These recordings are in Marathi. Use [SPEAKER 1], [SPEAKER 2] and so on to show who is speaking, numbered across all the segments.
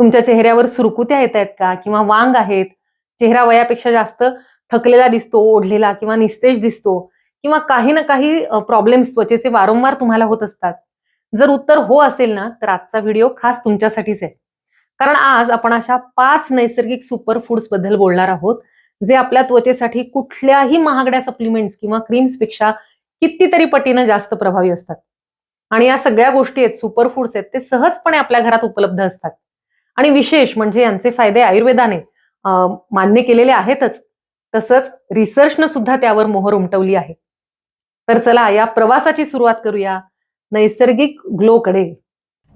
[SPEAKER 1] तुमच्या चेहऱ्यावर सुरकुत्या येत आहेत का? किंवा वांग आहेत. चेहरा वयापेक्षा जास्त थकलेला दिसतो ओढलेला किंवा निस्तेज दिसतो किंवा काही ना काही प्रॉब्लेम्स त्वचेचे वारंवार तुम्हाला होत असतात. जर उत्तर हो असेल ना तर आजचा व्हिडिओ खास तुमच्यासाठीच आहे. कारण आज आपण अशा पाच नैसर्गिक सुपर फूड्सबद्दल बोलणार आहोत जे आपल्या त्वचेसाठी कुठल्याही महागड्या सप्लिमेंट्स किंवा क्रीम्सपेक्षा कितीतरी पटीनं जास्त प्रभावी असतात. आणि या सगळ्या गोष्टी आहेत सुपर फूड्स आहेत ते सहजपणे आपल्या घरात उपलब्ध असतात. आणि विशेष म्हणजे यांचे फायदे आयुर्वेदाने मान्य केलेले आहेतच. तसंच रिसर्चनं सुद्धा त्यावर मोहर उमटवली आहे. तर चला या प्रवासाची सुरुवात करूया. नैसर्गिक ग्लोकडे.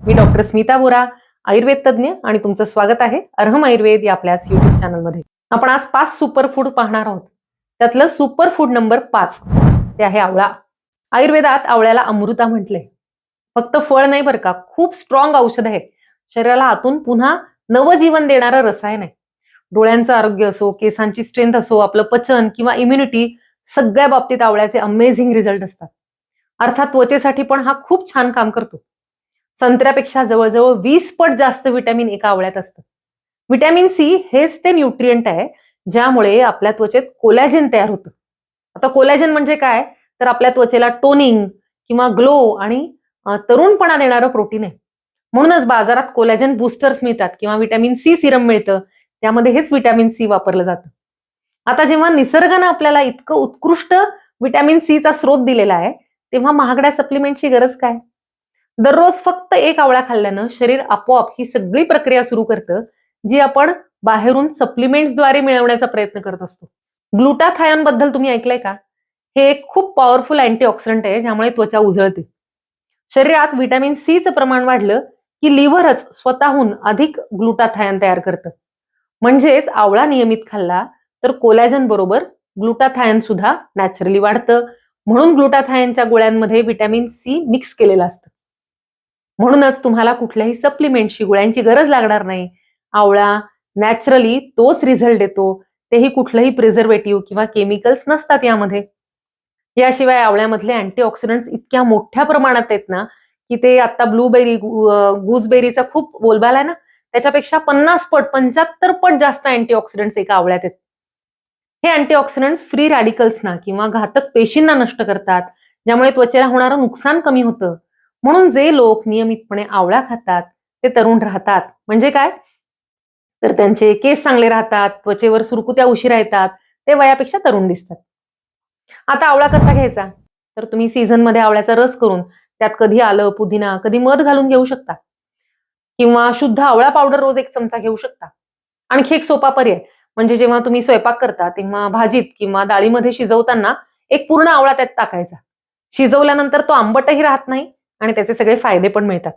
[SPEAKER 1] मी डॉक्टर स्मिता बोरा आयुर्वेद तज्ज्ञ आणि तुमचं स्वागत आहे अर्हम आयुर्वेद या आपल्याच युट्यूब चॅनलमध्ये. आपण आज पाच सुपर फूड पाहणार आहोत. त्यातलं सुपर फूड नंबर पाच ते आहे आवळा. आयुर्वेदात आवळ्याला अमृता म्हटले. फक्त फळ नाही बरं का खूप स्ट्रॉंग औषध आहे शरीराला आतून पुन्हा नवजीवन देणारं रसायन आहे. डोळ्यांचं आरोग्य असो केसांची स्ट्रेंथ असो आपलं पचन किंवा इम्युनिटी सगळ्या बाबतीत आवळ्याचे अमेझिंग रिझल्ट असतात. अर्थात त्वचेसाठी पण हा खूप छान काम करतो. संत्र्यापेक्षा जवळजवळ वीस पट जास्त विटॅमिन एका आवळ्यात असतं. विटॅमिन सी हेच ते न्यूट्रियंट आहे ज्यामुळे आपल्या त्वचेत कोलॅजिन तयार होतं. आता कोलॅजिन म्हणजे काय? तर आपल्या त्वचेला टोनिंग किंवा ग्लो आणि तरुणपणा देणारं प्रोटीन आहे. म्हणूनच बाजारात कोलॅजन बुस्टर्स मिळतात किंवा व्हिटॅमिन सी सिरम मिळतं. त्यामध्ये हेच व्हिटॅमिन सी वापरलं जातं. आता जेव्हा निसर्गानं आपल्याला इतकं उत्कृष्ट व्हिटॅमिन सीचा स्रोत दिलेला आहे तेव्हा महागड्या सप्लिमेंटची गरज काय? दररोज फक्त एक आवळा खाल्ल्यानं शरीर आपोआप ही सगळी प्रक्रिया सुरू करतं जी आपण बाहेरून सप्लिमेंट्सद्वारे मिळवण्याचा प्रयत्न करत असतो. ग्लुटाथायॉनबद्दल तुम्ही ऐकलंय का? हे एक खूप पॉवरफुल अँटीऑक्सिडंट आहे ज्यामुळे त्वचा उजळते. शरीरात व्हिटॅमिन सीचं प्रमाण वाढलं की लिव्हरच स्वतःहून अधिक ग्लुटाथायन तयार करतं. म्हणजेच आवळा नियमित खाल्ला तर कोलॅजन बरोबर ग्लुटाथायन सुद्धा नॅचरली वाढतं. म्हणून ग्लुटाथायनच्या गोळ्यांमध्ये व्हिटॅमिन सी मिक्स केलेलं असतं. म्हणूनच तुम्हाला कुठल्याही सप्लिमेंटची गोळ्यांची गरज लागणार नाही. आवळा नॅचरली तोच रिझल्ट देतो. तेही कुठलंही प्रिझर्वेटिव्ह किंवा केमिकल्स नसतात यामध्ये. याशिवाय आवळ्यामधले अँटीऑक्सिडंट्स इतक्या मोठ्या प्रमाणात आहेत ना की ते आता ब्लूबेरी गुजबेरीचा खूप बोलबाला आहे ना त्याच्यापेक्षा पन्नास पट पंच्याहत्तर पट जास्त अँटीऑक्सिडंट्स एका आवळ्यात आहेत. हे अँटीऑक्सिडंट्स फ्री रॅडिकल्सना किंवा घातक पेशींना नष्ट करतात ज्यामुळे त्वचेला होणारं नुकसान कमी होतं. म्हणून जे लोक नियमितपणे आवळा खातात ते तरुण राहतात. म्हणजे काय? तर त्यांचे केस चांगले राहतात त्वचेवर सुरकुत्या उशिरा येतात ते वयापेक्षा तरुण दिसतात. आता आवळा कसा घ्यायचा? तर तुम्ही सीझनमध्ये आवळ्याचा रस करून त्यात कधी आलं पुदिना कधी मध घालून घेऊ शकता. किंवा शुद्ध आवळा पावडर रोज एक चमचा घेऊ शकता. आणखी एक सोपा पर्याय म्हणजे जेव्हा तुम्ही स्वयंपाक करता तेव्हा भाजीत किंवा डाळीमध्ये शिजवताना एक पूर्ण आवळा त्यात टाकायचा. शिजवल्यानंतर तो आंबटही राहत नाही आणि त्याचे सगळे फायदे पण मिळतात.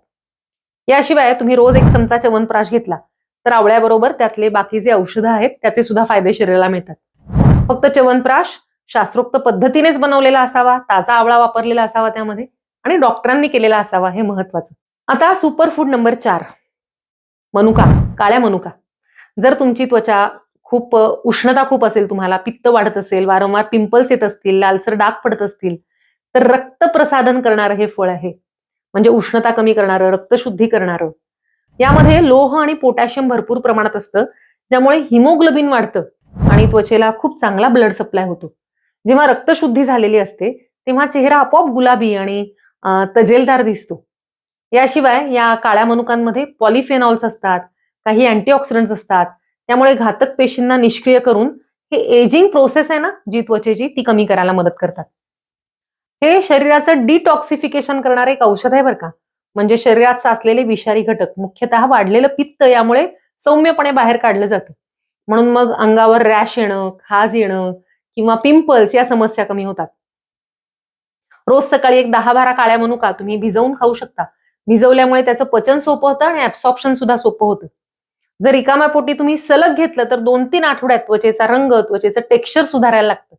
[SPEAKER 1] याशिवाय तुम्ही रोज एक चमचा च्यवनप्राश घेतला तर आवळ्याबरोबर त्यातले बाकी जे औषधं आहेत त्याचे सुद्धा फायदे शरीराला मिळतात. फक्त च्यवनप्राश शास्त्रोक्त पद्धतीनेच बनवलेला असावा ताजा आवळा वापरलेला असावा त्यामध्ये. आणि डॉक्टरांनी केलेला असावा हे महत्वाचं आता सुपर फूड नंबर चार. मनुका काळ्या मनुका. जर तुमची त्वचा खूप उष्णता खूप असेल तुम्हाला पित्त वाढत असेल वारंवार पिंपल्स येत असतील लालसर डाग पडत असतील तर रक्त प्रसाधन करणारं हे फळ आहे. म्हणजे उष्णता कमी करणारं रक्तशुद्धी करणारं. यामध्ये लोह आणि पोटॅशियम भरपूर प्रमाणात असतं ज्यामुळे हिमोग्लोबिन वाढतं आणि त्वचेला खूप चांगला ब्लड सप्लाय होतो. जेव्हा रक्तशुद्धी झालेली असते तेव्हा चेहरा आपोआप गुलाबी आणि तजेलदार दिसतो. याशिवाय या काळ्या मनुकांमध्ये पॉलिफेनॉल्स असतात काही अँटीऑक्सिडंट्स असतात त्यामुळे घातक पेशींना निष्क्रिय करून हे एजिंग प्रोसेस आहे ना जी त्वचेची ती कमी करायला मदत करतात. हे शरीराचं डिटॉक्सिफिकेशन करणारं एक औषध आहे बरं का. म्हणजे शरीरात साचलेले विषारी घटक मुख्यतः वाढलेलं पित्त यामुळे सौम्यपणे बाहेर काढलं जातं. म्हणून मग अंगावर रॅश येणं खाज येणं किंवा पिंपल्स या समस्या कमी होतात. रोज सकाळी एक दहा बारा काळ्या मनुका तुम्ही भिजवून खाऊ शकता. भिजवल्यामुळे त्याचं पचन सोपं होतं आणि ऍब्सॉर्प्शन सुद्धा सोपं होतं. जर रिकाम्या पोटी तुम्ही सलग घेतलं तर दोन तीन आठवड्यात त्वचेचा रंग त्वचेचं टेक्स्चर सुधारायला लागतं.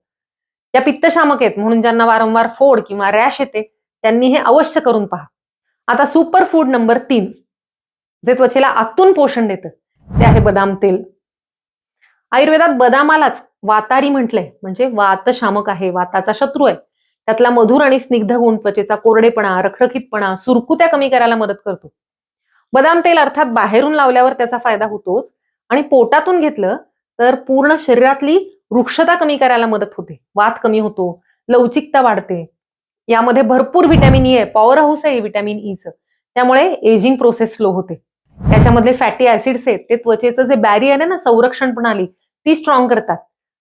[SPEAKER 1] या पित्तशामक आहेत म्हणून ज्यांना वारंवार फोड किंवा रॅश येते त्यांनी हे अवश्य करून पहा. आता सुपर फूड नंबर तीन जे त्वचेला आतून पोषण देतं ते आहे बदाम तेल. आयुर्वेदात बदामालाच वातारी म्हटलंय म्हणजे वातशामक आहे वाताचा शत्रू आहे. त्यातला मधुर आणि स्निग्ध गुण त्वचेचा कोरडेपणा रखरखीतपणा सुरकुत्या कमी करायला मदत करतो. बदाम तेल अर्थात बाहेरून लावल्यावर त्याचा फायदा होतोच आणि पोटातून घेतलं तर पूर्ण शरीरातली वृक्षता कमी करायला मदत होते. वात कमी होतो लवचिकता वाढते. यामध्ये भरपूर व्हिटॅमिन ई आहे पॉवर हाऊस आहे व्हिटॅमिन e ईचं त्यामुळे एजिंग प्रोसेस स्लो होते. त्याच्यामधले फॅटी ऍसिड्स आहेत ते त्वचेचं जे बॅरियर आहे ना संरक्षण प्रणाली ती स्ट्रॉंग करतात.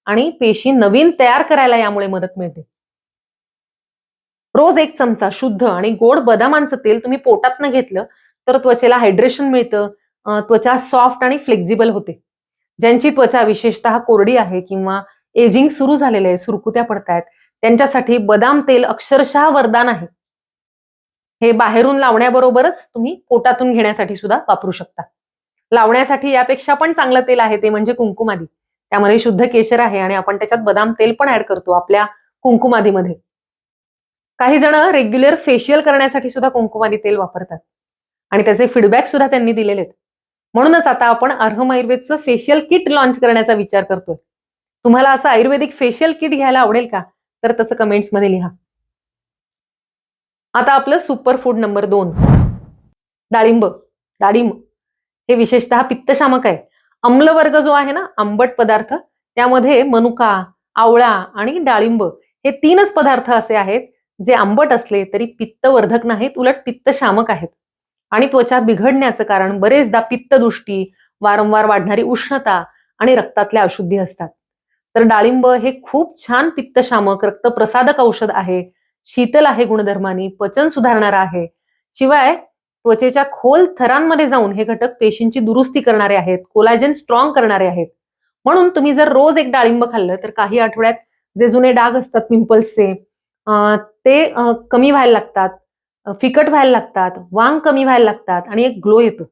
[SPEAKER 1] आणि पेशी नवीन तयार करायला यामुळे मदत मिळते. रोज एक चमचा शुद्ध आणि गोड बदामांचं तेल तुम्ही पोटातनं घेतलं तर त्वचेला हायड्रेशन मिळतं त्वचा सॉफ्ट आणि फ्लेक्झिबल होते. ज्यांची त्वचा विशेषतः कोरडी आहे किंवा एजिंग सुरू झालेलं आहे सुरकुत्या पडतायत त्यांच्यासाठी बदाम तेल अक्षरशः वरदान आहे. हे बाहेरून लावण्याबरोबरच तुम्ही पोटातून घेण्यासाठी सुद्धा वापरू शकता. लावण्यासाठी यापेक्षा पण चांगलं तेल आहे ते म्हणजे कुंकुमादी. त्यामध्ये शुद्ध केशर आहे आणि आपण त्याच्यात बदाम तेल पण ऍड करतो आपल्या कुंकुमादीमध्ये. काही जण रेग्युलर फेशियल करण्यासाठी सुद्धा कुंकुमादी तेल वापरतात. आणि त्याचे फीडबॅक सुद्धा त्यांनी दिलेले आहेत. म्हणूनच आता आपण अर्हम आयुर्वेदचं फेशियल किट लॉन्च करण्याचा विचार करतोय. तुम्हाला असं आयुर्वेदिक फेशियल किट घ्यायला आवडेल का? तर तसं कमेंट्समध्ये लिहा. आता आपलं सुपर फूड नंबर दोन. डाळिंब. डाळिंब हे विशेषतः पित्तशामक आहे. अम्लवर्ग जो आहे ना आंबट पदार्थ त्यामध्ये मनुका आवळा आणि डाळिंब हे तीनच पदार्थ असे आहेत. जे आंबट असले तरी पित्तवर्धक नाहीत उलट पित्तशामक आहेत. आणि त्वचा बिघडण्याचं कारण बरेचदा पित्तदृष्टी वारंवार वाढणारी उष्णता आणि रक्तातल्या अशुद्धी असतात. तर डाळिंब हे खूप छान पित्तशामक रक्तप्रसादक औषध आहे. शीतल आहे गुणधर्मानी पचन सुधारणार आहे. शिवाय त्वचेच्या खोल थरांमध्ये जाऊन हे घटक पेशींची दुरुस्ती करणारे आहेत कोलाजन स्ट्रॉंग करणारे आहेत. म्हणून तुम्ही जर रोज एक डाळिंब खाल्लं तर काही आठवड्यात जे जुने डाग असतात पिंपल्सचे ते कमी व्हायला लागतात. फिकट व्हायला लागतात. वांग कमी व्हायला लागतात आणि एक ग्लो येतो.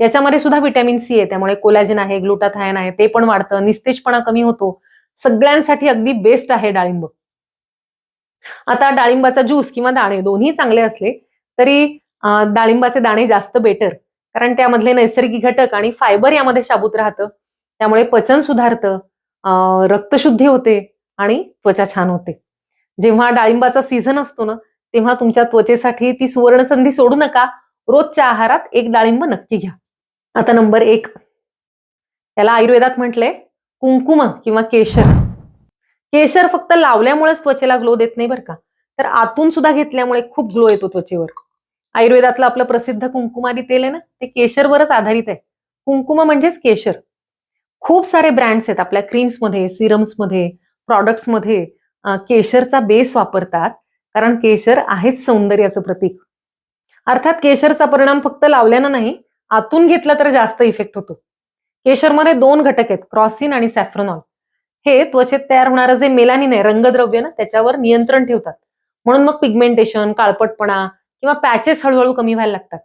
[SPEAKER 1] याच्यामध्ये सुद्धा व्हिटॅमिन सी आहे. त्यामुळे कोलॅजिन आहे ग्लुटाथायन आहे ते पण वाढतं. निस्तेजपणा कमी होतो. सगळ्यांसाठी अगदी बेस्ट आहे डाळिंब. आता डाळिंबाचा ज्यूस किंवा दाणे दोन्ही चांगले असले तरी डाळिंबाचे दाणे जास्त बेटर. कारण त्यामधले नैसर्गिक घटक आणि फायबर यामध्ये शाबूत राहतं. त्यामुळे पचन सुधारतं. रक्तशुद्धी होते आणि त्वचा छान होते. जेव्हा डाळिंबाचा सीझन असतो ना तेव्हा तुमच्या त्वचेसाठी ती सुवर्ण संधी सोडू नका. रोजच्या आहारात एक डाळिंब नक्की घ्या. आता नंबर एक. त्याला आयुर्वेदात म्हटलंय कुंकुम किंवा केशर. केशर फक्त लावल्यामुळेच त्वचेला ग्लो देत नाही बरं का. तर आतून सुद्धा घेतल्यामुळे खूप ग्लो येतो त्वचेवर. आयुर्वेदातलं आपलं प्रसिद्ध कुंकुमादी तेल आहे ना ते केशरवरच आधारित आहे. कुंकुम म्हणजेच केशर. खूप सारे ब्रँड्स आहेत आपल्या क्रीम्समध्ये सिरम्समध्ये प्रॉडक्ट्समध्ये केशरचा बेस वापरतात कारण केशर आहेच सौंदर्याचं प्रतीक. अर्थात केशरचा परिणाम फक्त लावल्यानं नाही आतून घेतला तर जास्त इफेक्ट होतो. केशरमध्ये दोन घटक आहेत क्रॉसिन आणि सॅफ्रॉनॉल. हे त्वचेत तयार होणारं जे मेलानिन आहे रंगद्रव्य ना त्याच्यावर नियंत्रण ठेवतात. म्हणून मग पिगमेंटेशन काळपटपणा किंवा पॅचेस हळूहळू कमी व्हायला लागतात.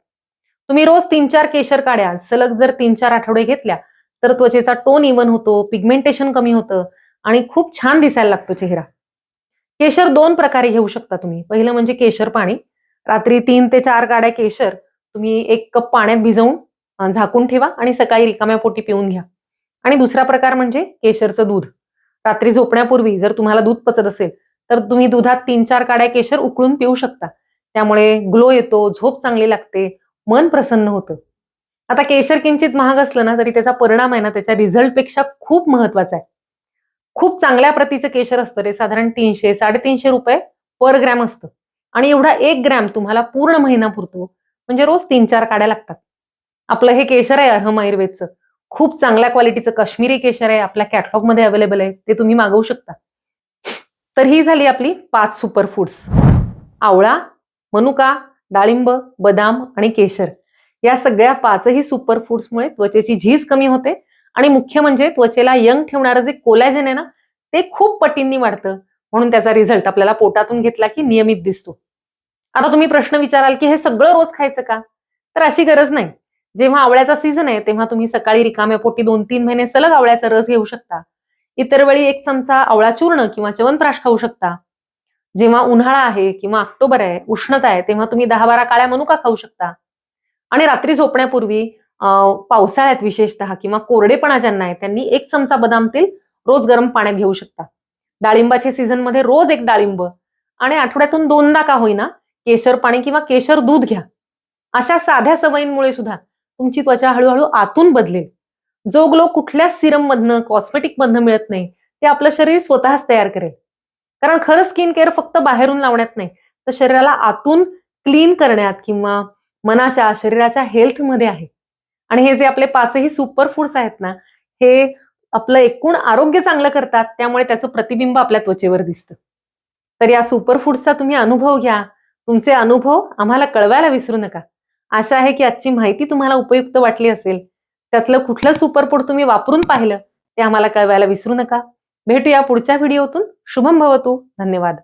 [SPEAKER 1] तुम्ही रोज तीन चार केशर काड्या सलग जर तीन चार आठवडे घेतल्या तर त्वचेचा टोन इवन होतो पिगमेंटेशन कमी होतं आणि खूप छान दिसायला लागतो चेहरा. केशर दोन प्रकारे घेऊ शकता तुम्ही. पहिलं म्हणजे केशर पाणी. रात्री तीन ते चार काड्या केशर तुम्ही एक कप पाण्यात भिजवून झाकून ठेवा आणि सकाळी रिकाम्या पोटी पिऊन घ्या. आणि दुसरा प्रकार म्हणजे केशरचं दूध. रात्री झोपण्यापूर्वी जर तुम्हाला दूध पचत असेल तर तुम्ही दुधात तीन चार काड्या केशर उकळून पिऊ शकता. त्यामुळे ग्लो येतो झोप चांगली लागते मन प्रसन्न होतं. आता केशर किंचित महाग असलं ना तरी त्याचा परिणाम आहे ना त्याच्या रिझल्टपेक्षा खूप महत्त्वाचा आहे. खूप चांगल्या प्रतीचं केशर असतं ते साधारण तीनशे साडेतीनशे रुपये पर ग्रॅम असतं. आणि एवढा एक ग्रॅम तुम्हाला पूर्ण महिना पुरतो. म्हणजे रोज तीन चार काड्या लागतात. आपलं हे केशर आहे अहम आयुर्वेदचं. खूप चांगल्या क्वालिटीचं काश्मीरी केशर आहे. आपल्या कॅटलॉगमध्ये अवेलेबल आहे. ते तुम्ही मागवू शकता. तर ही झाली आपली पाच सुपर फूड्स आवळा मनुका डाळिंब बदाम आणि केशर. या सगळ्या पाचही सुपर फूड्समुळे त्वचेची झीज कमी होते. आणि मुख्य म्हणजे त्वचेला यंग ठेवणारं जे कोलॅजन आहे ना ते खूप पटींनी वाढतं. म्हणून त्याचा रिझल्ट आपल्याला पोटातून घेतला की नियमित दिसतो. आता तुम्ही प्रश्न विचाराल की हे सगळं रोज खायचं का? तर अशी गरज नाही. जेव्हा आवळ्याचा सीझन आहे तेव्हा तुम्ही सकाळी रिकाम्या पोटी दोन तीन महिने सलग आवळ्याचा रस घेऊ शकता. इतर वेळी एक चमचा आवळा चूर्ण किंवा च्यवनप्राश खाऊ शकता. जेव्हा उन्हाळा आहे किंवा ऑक्टोबर आहे उष्णता आहे तेव्हा तुम्ही दहा बारा काळ्या मनुका खाऊ शकता. आणि रात्री झोपण्यापूर्वी पावसाळ्यात विशेषतः किंवा कोरडेपणा ज्यांना आहे त्यांनी एक चमचा बदाम तेल रोज गरम पाण्यात घेऊ शकता. डाळिंबाच्या सीझनमध्ये रोज एक डाळिंब आणि आठवड्यातून दोनदा का होईना केशर पाणी किंवा केशर दूध घ्या. अशा साध्या सवयींमुळे सुद्धा तुमची त्वचा हळूहळू आतून बदलेल. जो ग्लो कुठल्याच सिरम मधनं कॉस्मेटिक मधनं मिळत नाही ते आपलं शरीर स्वतःच तयार करेल. कारण खरं स्किन केअर फक्त बाहेरून लावण्यात नाही तर शरीराला आतून क्लीन करण्यात किंवा मनाच्या शरीराच्या हेल्थमध्ये आहे. आणि हे जे आपले पाचही सुपर फूड्स आहेत ना हे आपलं एकूण आरोग्य चांगलं करतात त्यामुळे त्याचं प्रतिबिंब आपल्या त्वचेवर दिसतं. तर या सुपर फूड्सचा तुम्ही अनुभव घ्या. तुमचे अनुभव आम्हाला कळवायला विसरू नका. आशा आहे की आजची माहिती तुम्हाला उपयुक्त वाटली असेल. त्यातलं कुठलं सुपर फूड तुम्ही वापरून पाहिलं ते आम्हाला कळवायला विसरू नका. भेटूया पुढच्या व्हिडिओतून. शुभम भवतू. धन्यवाद.